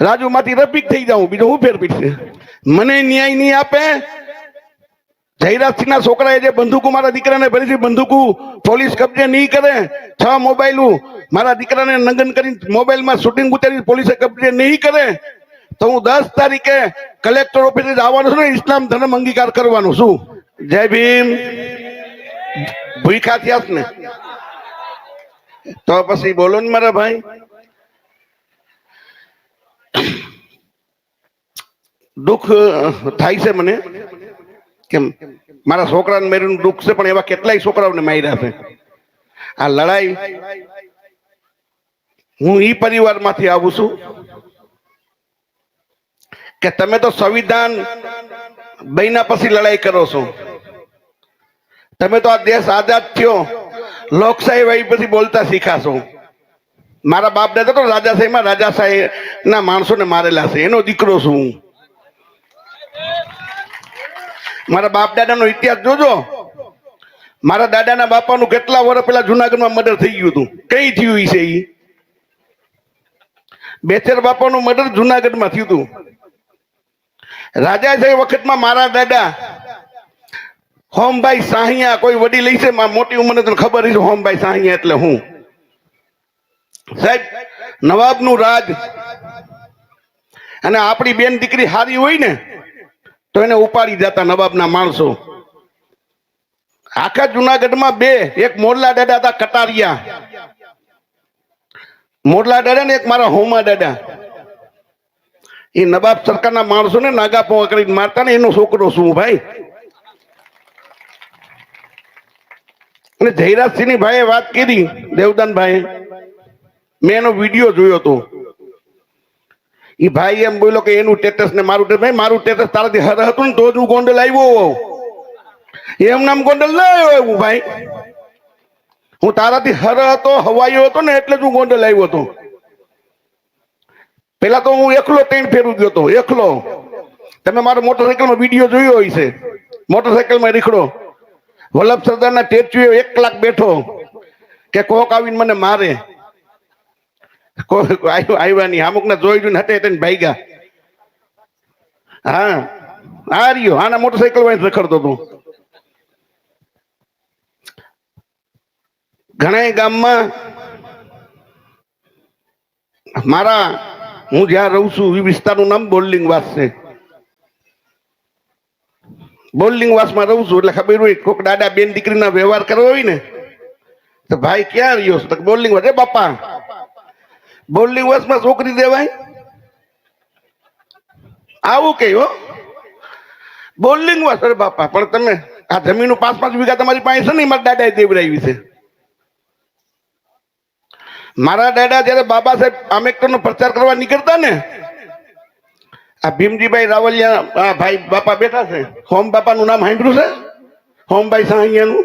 રાજુમાંથી રફીક થઈ જાઉં, બીજો હું ફેર પીટશે મને ન્યાય નહીં આપે. જયરાજસિંહના છોકરાએ જે બંદૂકો મારા દીકરાને ભરી છે બંદૂકો પોલીસ કબજે નહીં કરે. છ મોબાઈલ મારા દીકરાને નંગન કરી મોબાઈલમાં શૂટિંગ ઉતારી પોલીસે કબજે નહીં કરે. તો હું દસ તારીખે કલેક્ટર ઓફિસે આવવાનું છું ને, ઇસ્લામ ધર્મ અંગીકાર કરવાનું છું. જય ભીમ. ભૂખા થયા ને. તો પછી બોલો ને મારા ભાઈ. દુઃખ થાય છે મને. કેમ? મારા છોકરાને મેરીનું દુઃખ છે, પણ એવા કેટલાય છોકરાઓને માર્યા છે. આ લડાઈ, હું ઈ પરિવારમાંથી આવું છું કે તમે તો સંવિધાન બન્યા પછી લડાઈ કરો છો. તમે તો આ દેશ આઝાદ થયો, લોકશાહી વહી પછી બોલતા શીખાશો. મારા બાપ દાદા તો રાજાશાહીમાં રાજાશાહી ના માણસોને મારેલા છે, એનો દીકરો છું હું. મારા બાપ દાદાનો ઇતિહાસ જોજો. મારા દાદાના બાપાનું કેટલા વર્ષ જુનાગઢ જુનાગઢમાં મર્ડર થઈ ગયું હતું? કઈ થયું છે ઈ? બેચર બાપાનું મર્ડર જુનાગઢમાં થયું હતું. છે વખતમાં મારા દાદા હોમભાઈ સાહિયા કોઈ વડી લઈ છે મા- મોટી ઉંમરને તને ખબર છે હોમભાઈ સાહિયા એટલે હું. સાહેબ, નવાબનું રાજ અને આપણી બેન દીકરી હારી હોય ને તો એને ઉપાડી જતા નવાબના માણસો. આખા જુનાગઢમાં બે, એક મોરલા દાદા હતા કટારિયા. મોરલા દાદા ને એક મારા હોમા દાદા એ નવાબ સરકારના માણસોને નાગા પોવા કરીને મારતા ને એનો છોકરો શું ભાઈ? અને જયરાજસિંહ ભાઈએ વાત કરી દેવદાનભાઈ મેં એનો વીડિયો જોયો હતો. એ ભાઈ એમ બોલ્યો કે એનું ટેટસ ને મારું ભાઈ, મારું ટેટસ તારાથી હર હતું ને તો જ હું ગોંડલ આવ્યો એમ નામ ગોંડલ ના આવ્યો એવું, ભાઈ. હું તારાથી હર હતો, હવાયો હતો ને એટલે જ હું ગોંડલ આવ્યો હતો. પેલા તો હું એકલો ટ્રેન ફેરવું ગયો હતો, એકલો. તમે મારો મોટરસાયકલમાં વીડિયો જોયો હોય છે. મોટરસાયકલમાં રીખડો. વલ્લભ સરદારના સ્ટેચ્યુ એક કલાક બેઠો. કે કોક આવીને મને મારે. આવ્યો નહીં. અમુક ને જોઈ જોઈને હટે હટે ભાઈગા. હા. આ રહ્યો. આના મોટરસાયકલ વાળી રખડતો હતો. ઘણા ગામમાં મારા, હું જ્યાં રહું છું, એ વિસ્તારનું નામ બોલિંગ વાસ છે. બોલિંગ વાસમાં રહું છું એટલે ખબર હોય કોક દાદા બેન દીકરીના વ્યવહાર કરવો હોય ને, તો ભાઈ ક્યાં રહ્યો છો? તો બોલિંગ વાસ એ બાપા બોલિંગ વસમાં છોકરી દેવાય? આવું કહ્યું બોલિંગ વસ, અરે બાપા, પણ તમે આ જમીન પાંચ પાંચ વીઘા તમારી પાસે છે ને મારા દાદાએ દેવડાવી છે. મારા દાદા જયારે બાબા સાહેબ આંબેડકર નો પ્રચાર કરવા નીકળતા ને, આ ભીમજીભાઈ રાવલિયા ભાઈ બાપા બેઠા છે. હોમ બાપાનું નામ સાંભળ્યું છે? હોમભાઈ સાહિયાનું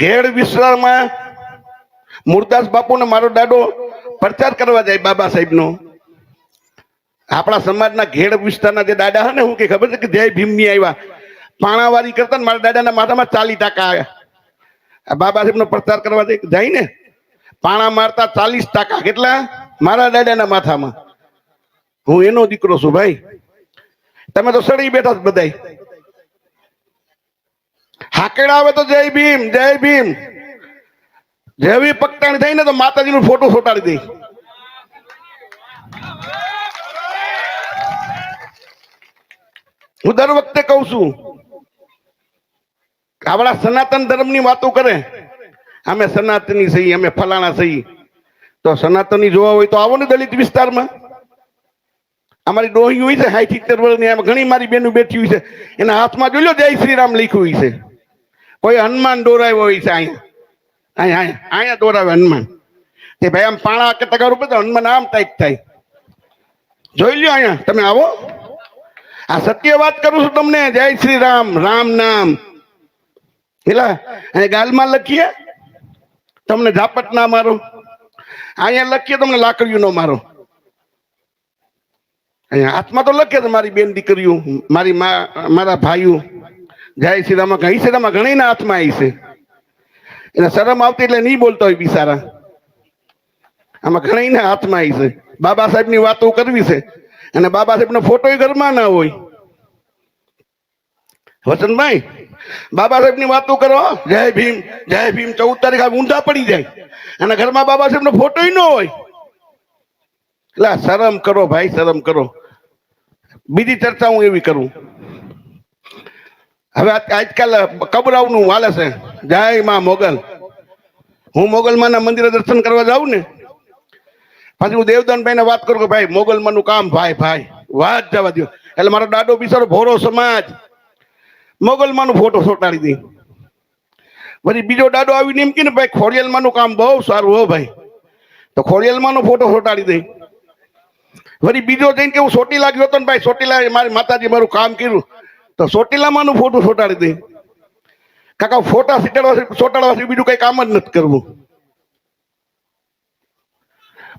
ઘેડ વિસ્તારમાં મુરદાસ બાપુ ને મારો દાદો પ્રચાર કરવા જાય બાબા સાહેબનો. આપણા સમાજના ઘેડ વિસ્તારના જે દાદા હે ને, હું કે ખબર છે કે જય ભીમની આવ્યા. પાણાવારી કરતા મારા દાદાના માથામાં ચાલી ટકા આવ્યા. બાબા સાહેબનો પ્રચાર કરવા જાય જાય ને, પાણા મારતા ચાલીસ ટકા કેટલા? મારા દાદાના માથામાં. હું એનો દીકરો છું ભાઈ. તમે તો સડી બેઠા છો બધાય. હાકેડા આવે તો જય ભીમ જય ભીમ. જેવી પગતાણી થઈ ને તો માતાજીનું ફોટો ફોટાડી દઈ હું દર વખતે કહું છું આપણા સનાતન ધર્મની વાતો કરે. અમે સનાતની સહી અમે ફલાણા સહી તો સનાતની જોવા હોય તો આવો ને દલિત વિસ્તારમાં. અમારી ડોહી હોય છે સાઠ સિત્તેર વર્ષની, એમાં ઘણી મારી બેનું બેઠી હોય છે. એના હાથમાં જોઈ લો, જય શ્રી રામ લખ્યું હોય છે. કોઈ હનુમાન દોરાવ્યો હોય છે અહીંયા. અહીંયા અહીંયા અહીંયા દોરાવે હનુમાન. તે ભાઈ આમ પાણા કે તગાર ઉપર હનુમાન આમ ટાઈપ થાય. જોઈ લ્યો અહીંયા, તમે આવો. આ સત્ય વાત કરું છું તમને. જય શ્રી રામ રામ નામ. એલા અને ગાલમાં લખીએ. તમને ઝાપટ ના મારો. અહીંયા લખીએ, તમને લાકડીઓ નો મારો. અહીંયા હાથમાં તો લખીએ તો મારી બેન દીકરીઓ, મારી મા, મારા ભાઈઓ. જય શ્રી રામ ઘણી શ્રી રામ ઘણી ના હાથમાં આવી છે. એને શરમ આવતી એટલે નહીં બોલતો હોય બિસારા આમાં ઘણા હાથમાં આવી છે. બાબા સાહેબની વાતો કરવી છે. અને બાબા સાહેબનો ફોટો ઘરમાં ના હોય. વસંતભાઈ, બાબા સાહેબની વાતો કરો. જય ભીમ જય ભીમ, ચૌદ તારીખ ઊંધા પડી જાય. અને ઘરમાં બાબા સાહેબનો ફોટો ન હોય. એટલે શરમ કરો ભાઈ, શરમ કરો. બીજી ચર્ચા હું એવી કરું. હવે આજ- આજકાલ કબરાવનું વાલે છે જય માં મોગલ. હું મોગલમાના મંદિરે દર્શન કરવા જાઉં ને, પછી હું દેવદાનભાઈને વાત કરું કે ભાઈ મોગલમાનું કામ, ભાઈ ભાઈ, વાત જવા દો એટલે મારો દાડો બિચારો ભોરો સમાજ. મોગલમાનું ફોટો સોટાડી દઈ પછી બીજો દાડો આવીને એમ ને, ભાઈ ખોડિયાલમાંનું કામ બહુ સારું હો ભાઈ. તો ખોડિયાલમાંનો ફોટો સોટાડી દઈ વળી બીજો જઈને કે, હું સોટીલા ગયો હતો ને ભાઈ સોટીલા મારી માતાજી મારું કામ કર્યું. તો સોટીલામાંનું ફોટો સોટાડી દઈ કાકા, ફોટા સીટાડવા ચોટાડવાથી બીજું કઈ કામ જ નથી કરવું.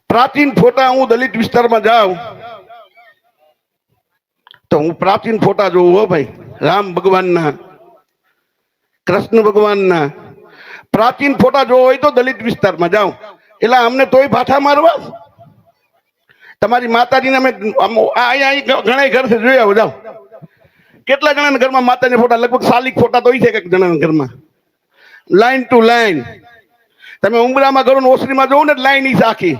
પ્રાચીન ફોટા હું દલિત વિસ્તારમાં જાઉં, તો હું પ્રાચીન ફોટા જોઉં હો ભાઈ. રામ ભગવાનના, કૃષ્ણ ભગવાનના. પ્રાચીન ફોટા જોવો હોય તો દલિત વિસ્તારમાં જાઉં. એટલે અમને તોય ભાઠા મારવા? તમારી માતાજીને અમે અહીંયા અહીં ઘણા ઘર છે આવો, જાઓ. કેટલા જણાના ઘરમાં માતાના ફોટા? લગભગ સાલિક ફોટા તો છે એક જણાના ઘરમાં. લાઈન ટુ લાઈન તમે ઉમરામાં કરો ને ઓસરીમાં જોવો ને લાઈન ઈ આખી.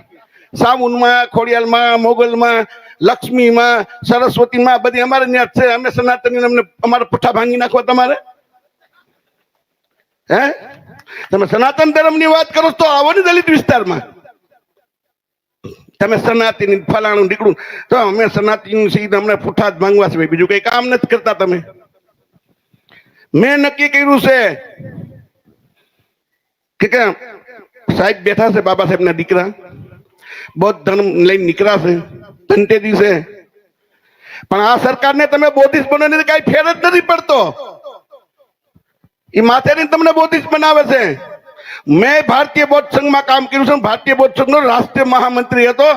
સામુનમાં, ખોડિયાલમાં, મોગલમાં, લક્ષ્મીમાં, સરસ્વતીમાં બધી અમારે ત્યાં છે. અમે સનાતની અમને અમારે પુઠ્ઠા ભાંગી નાખવા તમારે? હે? તમે સનાતન ધર્મની વાત કરો તો આવો ને દલિત વિસ્તારમાં. તમે સનાતની ફલાણું નીકળું. તો અમે સનાતની છીએ અમને પુઠ્ઠા જ માંગવા છે બીજું કઈ કામ નથી કરતા તમે. મેં નક્કી કર્યું છે કે સાહેબ બેઠા છે બાબા સાહેબના દીકરા. બૌદ્ધ ધર્મ લઈને નીકળ્યા છે. દિવસે પણ આ સરકારને તમે બોધિસ બનાવીને કઈ ફેર જ નથી પડતો. એ માથેથી તમને બોધિસ બનાવે છે. મેં ભારતીય બૌદ્ધ સંઘમાં કામ કર્યું છે ભારતીય બૌદ્ધ સંઘનો રાષ્ટ્રીય મહામંત્રી હતો.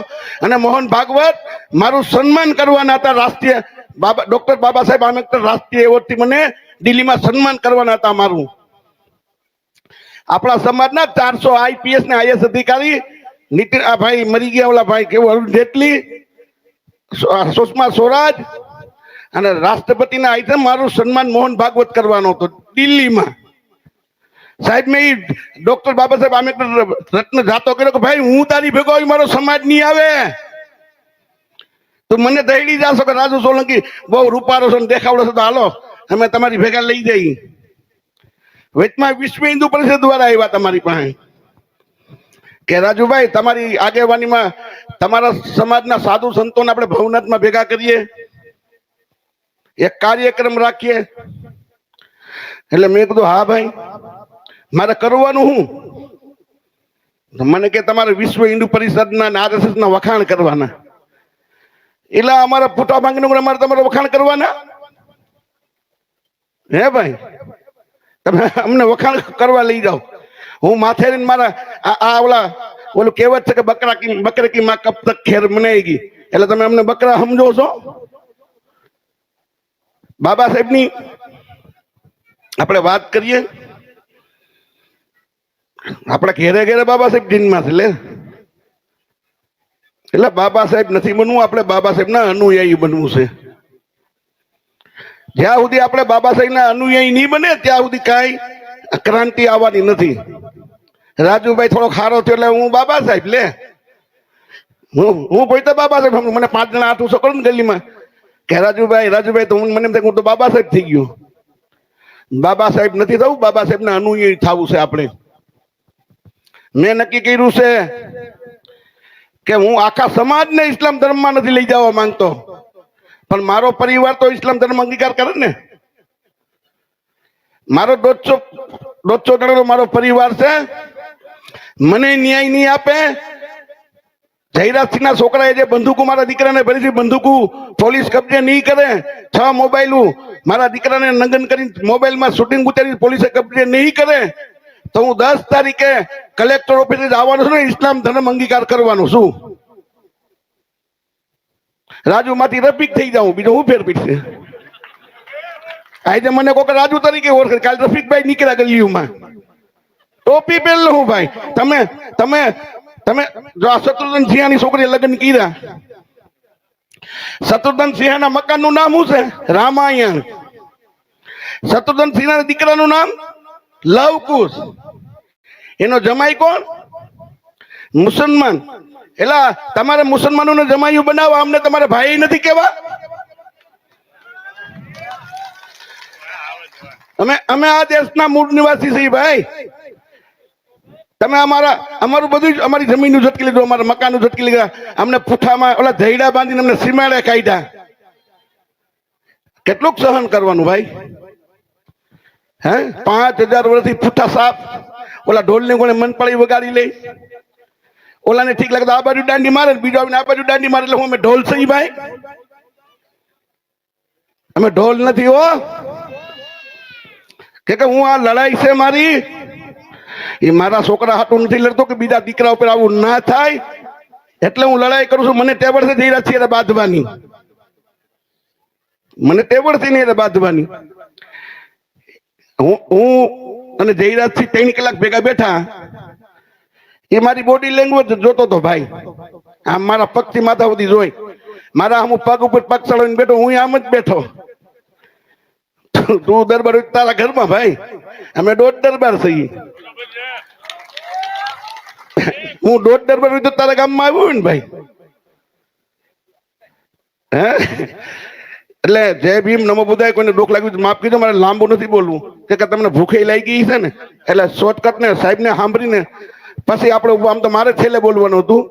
અને મોહન ભાગવત મારું સન્માન કરવાના હતા રાષ્ટ્રીય બાબા, ડોક્ટર બાબા સાહેબ આંબેડકર રાષ્ટ્રીય એવોર્ડથી મને દિલ્હીમાં સન્માન કરવાના હતા મારું. આપણા સમાજના ચારસો આઈપીએસ ને આઈએસ અધિકારી નીતિન, આ ભાઈ મરી ગયા ઓલા ભાઈ કેવું, અરુણ જેટલી સુષ્મા સ્વરાજ અને રાષ્ટ્રપતિના આઈટમ મારું સન્માન મોહન ભાગવત કરવાનો હતો દિલ્હીમાં. સાહેબ, મેં ડોક્ટર બાબા સાહેબ આંબેડકર રત્ન જાતો કર્યો કે, ભાઈ, હું તારી ભેગો મારો સમાજ નહીં આવે. તો મને દહેડી જાશો કે રાજુ સોલંકી બહુ રૂપારો છો દેખાવડો છો તો હાલો, અમે તમારી ભેગા લઈ જઈ. વચમાં વિશ્વ હિન્દુ પરિષદ દ્વારા આવ્યા તમારી પાસે. કે રાજુભાઈ, તમારી આગેવાનીમાં તમારા સમાજના સાધુ સંતોને આપણે ભવનાથમાં ભેગા કરીએ. એક કાર્યક્રમ રાખીએ. એટલે મેં કીધું, હા, ભાઈ. મારે કરવાનું હું? મને કે તમારે વિશ્વ હિન્દુ પરિષદના અને વખાણ કરવાના. એટલે અમારા પુટા ભાંગીને અમારે તમારે વખાણ કરવાના? હે ભાઈ? તમે અમને વખાણ કરવા લઈ જાઓ. હું માથે લઈને મારા આ ઓલા ઓલું કહેવત છે કે બકરા કી બકરે કી માં કબ તક ખેર મનાએગી એટલે તમે અમને બકરા સમજો છો? બાબા સાહેબની આપણે વાત કરીએ. આપણે ઘેરે ઘેરે બાબા સાહેબ જીનમાં છે, લે. એટલે બાબા સાહેબ નથી બનવું, આપણે બાબા સાહેબના અનુયાયી બનવું છે. જ્યાં સુધી આપણે બાબા સાહેબના અનુયાયી નહીં બને, ત્યાં સુધી કાંઈ ક્રાંતિ આવવાની નથી. રાજુભાઈ થોડો ખારો થયો એટલે હું બાબા સાહેબ, લે. હું હું પોતે બાબા સાહેબ મને પાંચ જણા આઠું કરું ને ગલીમાં. કે રાજુભાઈ રાજુભાઈ, તો હું મને એમ હું તો બાબા સાહેબ થઈ ગયો. બાબા સાહેબ નથી થવું, બાબા સાહેબના અનુયાયી થવું છે આપણે. મેં નક્કી કર્યું છે કે હું આખા સમાજને ઇસ્લામ ધર્મમાં નથી લઈ જવા માંગતો. પણ મારો પરિવાર તો ઇસ્લામ ધર્મ અંગીકાર કરે ને. મારો દોઢસો દોઢસો જણાનો મારો પરિવાર છે. મને ન્યાય નહીં આપે. જયરાજસિંહના છોકરાએ જે બંદૂકો મારા દીકરાને હતી, બંદૂકો પોલીસ કબજે નહીં કરે. છ મોબાઈલ મારા દીકરાને નંગન કરી મોબાઈલમાં શૂટિંગ ઉતારી પોલીસે કબજે નહીં કરે. તો હું દસ તારીખે કલેક્ટર ઓફિસે આવવાનો છું ને, ઇસ્લામ ધર્મ અંગીકાર કરવાનો છું. રાજુ માંથી રફીક થઈ જાઉં, બીજો હું ફેર પીડશે આજે મને કોક રાજુ તરીકે ઓળખે કાલ રફીકભાઈ નીકળ્યા ગલીઓમાં. ટોપી પહેરલો હું ભાઈ. તમે તમે તમે જો આ શત્રુઘ્ન સિંહાની છોકરીએ લગ્ન કર્યા. શત્રુઘ્ન સિંહાના મકાનનું નામ શું છે? રામાયણ. શત્રુઘ્ન સિંહના દીકરાનું નામ લવકુશ. એનો જમાઈ કોણ? મુસલમાન. એટલે તમારે મુસલમાનોને જમાયું બનાવવા અમને તમારે ભાઈ નથી કેવા? અમે અમે આ દેશના મૂળ નિવાસી છીએ ભાઈ. તમે અમારા, અમારું બધું અમારી જમીનનું ઝટકી લીધું, અમારા મકાનનું ઝટકી લીધા. અમને પુઠામાં ઓલા ધૈડા બાંધીને અમને સીમાડે કાઢ્યા. કેટલુંક સહન કરવાનું ભાઈ. હે પાંચ હજાર વર્ષથી પુઠ્ઠા સાફ ઓલા ઢોલની કોણે મનપાળી વગાડી લે ઓલાને ઠીક લાગે તો આ બાજુ દાંડી મારે ને બીજો આવીને આ બાજુ દાંડી મારે એટલે હું અમે ઢોલ સહી ભાઈ અમે ઢોલ નથી હો કે કે હું આ લડાઈ છે મારી એ મારા છોકરા હાટું નથી લડતો કે બીજા દીકરા ઉપર આવું ના થાય એટલે હું લડાઈ કરું છું, મને ટેબલ છે જઈ રહ્યા છીએ બાંધવાની. મને ટેબલથી નહીં બાંધવાની. હું હું અને જયરાજથી ત્રણ કલાક ભેગા બેઠા, એ મારી બોડી લેંગ્વેજ જોતો તો ભાઈ. આમ મારા પગથી માથા સુધી જોઈ. મારા આમ પગ ઉપર પગ ચડાવીને બેઠો, હું આમ જ બેઠો. તું દરબાર તારા ઘરમાં ભાઈ. અમે દોઢ દરબાર થઈ હું દોઢ દરબાર તારા ગામમાં આવ્યો ને ભાઈ. હે? એટલે જય ભીમ, નમો બુધાય કોઈને દુઃખ લાગ્યું માફ કીધું મારે લાંબુ નથી બોલવું. કે તમને ભૂખે લાગી ગઈ છે ને? એટલે શોર્ટકટ ને સાહેબ ને સાંભળીને પછી આપણે આમ તો મારે છેલ્લે બોલવાનું હતું.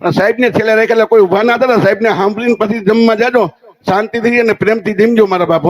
સાહેબ ને છેલ્લે રાખેલા કોઈ ઊભા ના હતા સાહેબ ને સાંભળીને પછી જમવા જાજો. શાંતિથી અને પ્રેમથી જીમજો મારા બાપ